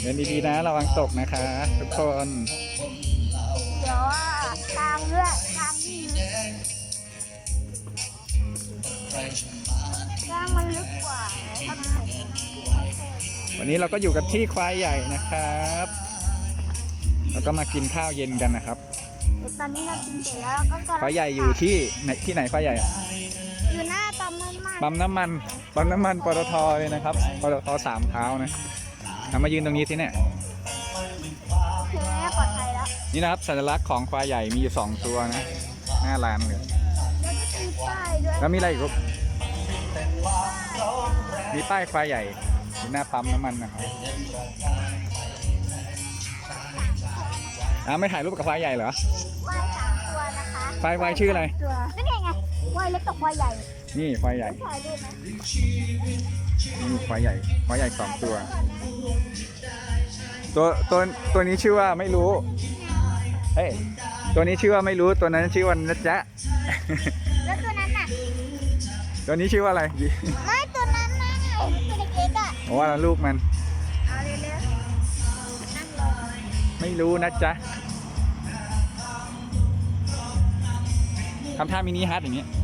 เดินดีๆนะระวังตกนะคะ ทุกคนเดี๋ยวว่าทางเลือกทางที่ลึกทางมันลึกกว่าถ้าผมวันนี้เราก็อยู่กับที่ควายใหญ่นะครับแล้วก็มากินข้าวเย็นกันนะครับ ตอนนี้เรากินเสร็จแล้วเราก็กำลังควายใหญ่อยู่ที่ไหนที่ไหนควายใหญ่อะอยู่หน้า ปั๊มน้ำมันปั๊มน้ำมันปั๊มน้ำมันปตทเลยนะครับปตทสามเท้านะเอามายืนตรงนี้สิเนี่ยคือแม่ปลอดภัยแล้วนี่นะครับสัญลักษณ์ของควายใหญ่มีอยู่สองตัวนะหน้าร้านเลยแล้วก็มีป้ายด้วยแล้วมีอะไรอีกลูกมีป้ายควายใหญ่อยู่หน้าปั๊มน้ำมันนะครับอ้าวไม่ถ่ายรูปกับควายใหญ่เหรอควายสามตัวนะคะควายควายชื่ออะไรตัวนั่นไงไงควายเล็กกับควายใหญ่ นี่ควายใหญ่ถ่ายรูปไหมนี่ควายใหญ่ควายใหญ่สองตัว ตัวตัวตัวนี้ชื่อว่าไม่รู้เฮ้ยตัวนี้ชื่อว่าไม่รู้ตัวนั้นชื่อว่านะจ๊ะแล้วตัวนั้นน่ะตัวนี้ชื่อว่าอะไรไม่ตัวนั้นน่ะตัวเล็กๆอะผมว่าลูกมันเอาเร็วๆนั่งลงไม่รู้นะจ๊ะทำท่ามินิฮาร์ดอย่างเงี้ยเฮ้ยไม่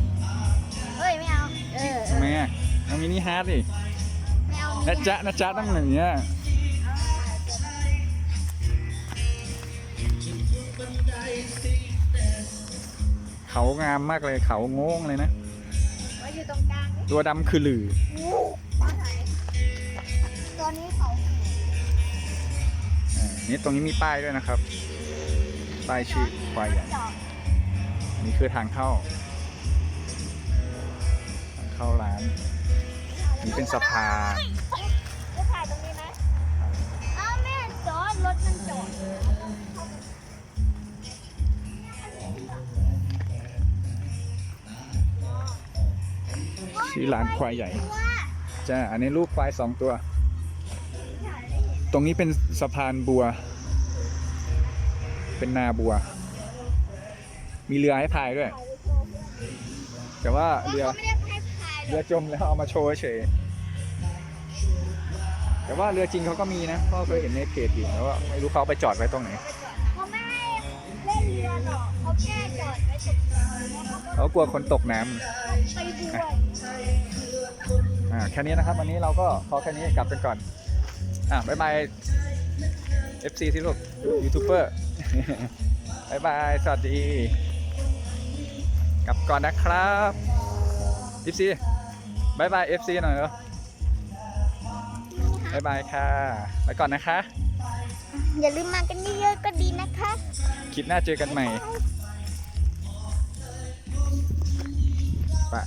เอาเออเอทำอไมอะทำมินิฮาร์ดดิไม่เอานะจ๊ะนะจ๊ะต้องอย่างเงี้ยเขางามมากเลยเขาโง่งเลยนะไว้อยู่ตรงกลางดิตัวดำคือหลืองูปลาไหนตัวนี้เขาอ่านี่ตรงนี้มีป้ายด้วยนะครับ ป้ายชื่อควายใหญ่จอดนี่คือทางเข้าทาง เข้าร้าน นี่เป็นสะพานจะถ่ายตรงนี้ไหมอ้าวแม่จอดรถมันจอดชื่อร้านควายใหญ่ว่าจ้าอันนี้ลูกควายสองตัว ตรงนี้เป็นสะพานบัว เป็นนาบัว มีเรือให้พายด้วย แต่ว่าเรือ เขาไม่ได้ให้พายเรือจมแล้วเอามาโชว์เฉย แต่ว่าเรือจริงเขาก็มีนะพ่อเคยเห็นในเพจอยู่แล้วว่าไม่รู้เขาเอาไปจอดไว้ตรงไหนเขาไม่ให้เล่นเรือหรอกเขาแค่จอดไว้ตรงนี้แล้วเขาก็เขากลัวคนตกน้ำไปด้วยอ่าแค่นี้นะครับ วันนี้เราก็พอแค่นี้กลับกันก่อน อะบ๊ายบาย FC ที่ลูกยูทูบเบอร์บ๊ายบาย สวัสดี กลับก่อนนะครับ FC บ๊ายบาย FC หน่อยเหรอบ๊ายบายค่ะ ไปก่อนนะคะ อย่าลืมมากันเยอะๆก็ดีนะคะ คลิปหน้าเจอกันใหม่ปะ